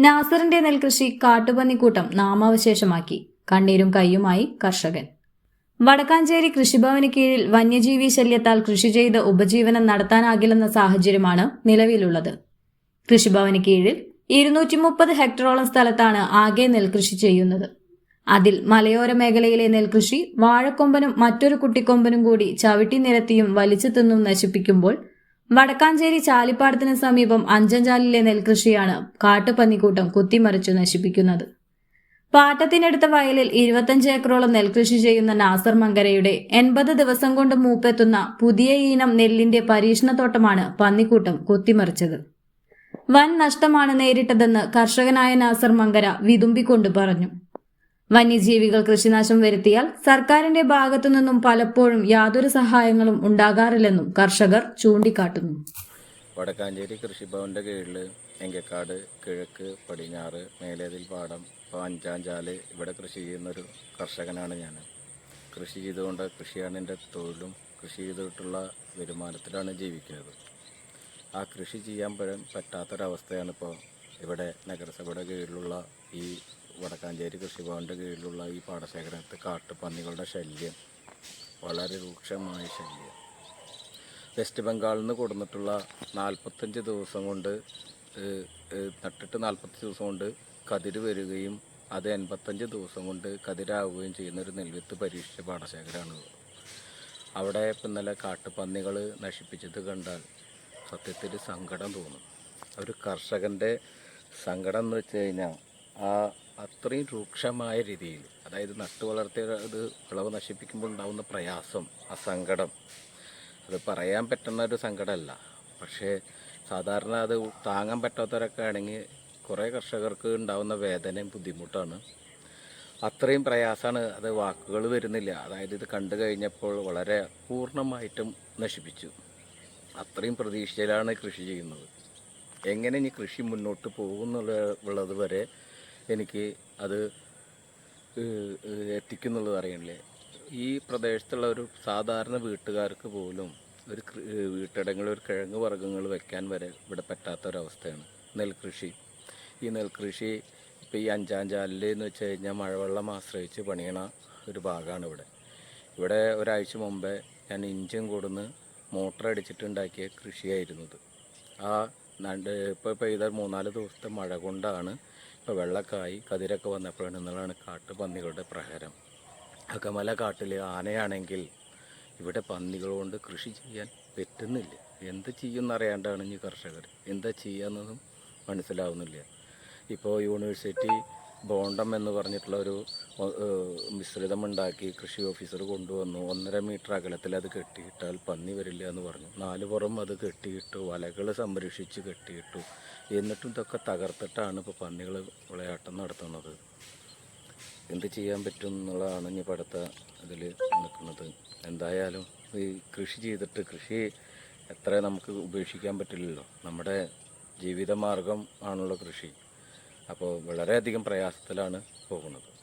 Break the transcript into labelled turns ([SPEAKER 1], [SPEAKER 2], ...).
[SPEAKER 1] നാസറിന്റെ നെൽകൃഷി കാട്ടുപന്നിക്കൂട്ടം നാമാവശേഷമാക്കി. കണ്ണീരും കൈയുമായി കർഷകൻ. വടക്കാഞ്ചേരി കൃഷിഭവന് കീഴിൽ വന്യജീവി ശല്യത്താൽ കൃഷി ചെയ്ത് ഉപജീവനം നടത്താനാകില്ലെന്ന സാഹചര്യമാണ് നിലവിലുള്ളത്. കൃഷിഭവന് കീഴിൽ ഇരുന്നൂറ്റി മുപ്പത് ഹെക്ടറോളം സ്ഥലത്താണ് ആകെ നെൽകൃഷി ചെയ്യുന്നത്. അതിൽ മലയോര മേഖലയിലെ നെൽകൃഷി വാഴക്കൊമ്പനും മറ്റൊരു കുട്ടിക്കൊമ്പനും കൂടി ചവിട്ടി നിരത്തിയും വലിച്ചു തിന്നും നശിപ്പിക്കുമ്പോൾ വടക്കാഞ്ചേരി ചാലിപ്പാടത്തിന് സമീപം അഞ്ചഞ്ചാലിലെ നെൽകൃഷിയാണ് കാട്ടുപന്നിക്കൂട്ടം കുത്തിമറിച്ചു നശിപ്പിക്കുന്നത്. പാട്ടത്തിനടുത്ത വയലിൽ ഇരുപത്തഞ്ച് ഏക്കറോളം നെൽകൃഷി ചെയ്യുന്ന നാസർ മങ്കരയുടെ എൺപത് ദിവസം കൊണ്ട് മൂപ്പെത്തുന്ന പുതിയ ഇനം നെല്ലിന്റെ പരീക്ഷണത്തോട്ടമാണ് പന്നിക്കൂട്ടം കുത്തിമറിച്ചത്. വൻ നഷ്ടമാണ് നേരിട്ടതെന്ന് കർഷകനായ നാസർ മങ്കര വിതുമ്പിക്കൊണ്ട് പറഞ്ഞു. വന്യജീവികൾ കൃഷിനാശം വരുത്തിയാൽ സർക്കാരിന്റെ ഭാഗത്തു നിന്നും പലപ്പോഴും യാതൊരു സഹായങ്ങളും ഉണ്ടാകാറില്ലെന്നും കർഷകർ ചൂണ്ടിക്കാട്ടുന്നു.
[SPEAKER 2] വടക്കാഞ്ചേരി കൃഷിഭവന്റെ കീഴിൽ എങ്കക്കാട് കിഴക്ക് പടിഞ്ഞാറ് മേലേതിൽ പാടം പാഞ്ചാഞ്ചാൽ ഇവിടെ കൃഷി ചെയ്യുന്നൊരു കർഷകനാണ് ഞാൻ കൃഷി ചെയ്തുകൊണ്ട് കൃഷിയാണ് എന്റെ തൊഴിലും കൃഷി ചെയ്തിട്ടുള്ള വരുമാനത്തിലാണ് ജീവിക്കുന്നത്. ആ കൃഷി ചെയ്യാൻ പറ്റും പറ്റാത്തൊരവസ്ഥയാണ് ഇപ്പോൾ ഇവിടെ നഗരസഭയുടെ കീഴിലുള്ള ഈ വടക്കാഞ്ചേരി കൃഷിഭവന്റെ കീഴിലുള്ള ഈ പാടശേഖരത്ത് കാട്ടുപന്നികളുടെ ശല്യം വളരെ രൂക്ഷമായ ശല്യം. വെസ്റ്റ് ബംഗാളിൽ നിന്ന് കൊടുന്നിട്ടുള്ള നാൽപ്പത്തഞ്ച് ദിവസം കൊണ്ട് നട്ടിട്ട് നാൽപ്പത്തഞ്ച് ദിവസം കൊണ്ട് കതിര് വരികയും അത് എൺപത്തഞ്ച് ദിവസം കൊണ്ട് കതിരാവുകയും ചെയ്യുന്ന ഒരു നെൽവിത്ത് പരീക്ഷിച്ച പാടശേഖരമാണ് അവിടെ ഇപ്പം ഇന്നലെ കാട്ടുപന്നികൾ നശിപ്പിച്ചത് കണ്ടാൽ സത്യത്തിൽ സങ്കടം തോന്നും. ഒരു കർഷകന്റെ സങ്കടം എന്ന് വെച്ച് കഴിഞ്ഞാൽ ആ അത്രയും രൂക്ഷമായ രീതിയിൽ അതായത് നട്ടു വളർത്തിയ അത് വിളവ് നശിപ്പിക്കുമ്പോൾ ഉണ്ടാകുന്ന പ്രയാസം ആ സങ്കടം അത് പറയാൻ പറ്റുന്ന ഒരു സങ്കടമല്ല. പക്ഷേ സാധാരണ അത് താങ്ങാൻ പറ്റാത്തവരൊക്കെ ആണെങ്കിൽ കുറേ കർഷകർക്ക് ഉണ്ടാകുന്ന വേദനയും ബുദ്ധിമുട്ടാണ്. അത്രയും പ്രയാസമാണ് അത് വാക്കുകൾ വരുന്നില്ല. അതായത് ഇത് കണ്ടു കഴിഞ്ഞപ്പോൾ വളരെ പൂർണമായിട്ടും നശിപ്പിച്ചു. അത്രയും പ്രതീക്ഷയിലാണ് കൃഷി ചെയ്യുന്നത്. എങ്ങനെ ഇനി കൃഷി മുന്നോട്ട് പോകുന്നുള്ള ഉള്ളത് വരെ എനിക്ക് അത് എത്തിക്കുന്നുള്ളത് അറിയണില്ലേ? ഈ പ്രദേശത്തുള്ള ഒരു സാധാരണ വീട്ടുകാർക്ക് പോലും ഒരു വീട്ടിടങ്ങളിൽ ഒരു കിഴങ്ങ് വർഗങ്ങൾ വെക്കാൻ വരെ ഇവിടെ പറ്റാത്തൊരവസ്ഥയാണ് നെൽകൃഷി. ഈ നെൽകൃഷി ഇപ്പോൾ ഈ അഞ്ചാഞ്ചാലിൽ എന്ന് വെച്ച് കഴിഞ്ഞാൽ മഴവെള്ളം ആശ്രയിച്ച് പണിയണ ഒരു ഭാഗമാണ് ഇവിടെ. ഇവിടെ ഒരാഴ്ച മുമ്പേ ഞാൻ ഇഞ്ചും കൊടുന്ന് മോട്ടർ അടിച്ചിട്ടുണ്ടാക്കിയ കൃഷിയായിരുന്നത് ആ രണ്ട് ഇപ്പോൾ പെയ്ത മൂന്നാൽ ദിവസത്തെ മഴ കൊണ്ടാണ് ഇപ്പോൾ വെള്ളക്കായി കതിരൊക്കെ വന്നപ്പോഴാണ് എന്നുള്ളതാണ് കാട്ടുപന്നികളുടെ പ്രഹരം. അകമല കാട്ടിൽ ആനയാണെങ്കിൽ ഇവിടെ പന്നികൾ കൊണ്ട് കൃഷി ചെയ്യാൻ പറ്റുന്നില്ല. എന്ത് ചെയ്യുമെന്നറിയാണ്ടാണ് ഈ കർഷകർ എന്താ ചെയ്യാന്നതും മനസ്സിലാവുന്നില്ല. ഇപ്പോൾ യൂണിവേഴ്സിറ്റി ബോണ്ടം എന്ന് പറഞ്ഞിട്ടുള്ള ഒരു മിശ്രിതമുണ്ടാക്കി കൃഷി ഓഫീസർ കൊണ്ടുവന്നു. ഒന്നര മീറ്റർ അകലത്തിൽ അത് കെട്ടിയിട്ടാൽ പന്നി വരില്ല എന്ന് പറഞ്ഞു. നാല് പുറം അത് കെട്ടിയിട്ടു വലകൾ സംരക്ഷിച്ച് കെട്ടിയിട്ടു. എന്നിട്ടും ഇതൊക്കെ തകർത്തിട്ടാണ് ഇപ്പോൾ പന്നികൾ വിളയാട്ടം നടത്തുന്നത്. എന്ത് ചെയ്യാൻ പറ്റും എന്നുള്ളതാണ് ഇനി അടുത്ത ഇതിൽ നിൽക്കുന്നത്. എന്തായാലും ഈ കൃഷി ചെയ്തിട്ട് കൃഷി എത്ര നമുക്ക് ഉപേക്ഷിക്കാൻ പറ്റില്ലല്ലോ. നമ്മുടെ ജീവിതമാർഗം ആണല്ലോ കൃഷി. അപ്പോൾ വളരെയധികം പ്രയാസത്തിലാണ് പോകുന്നത്.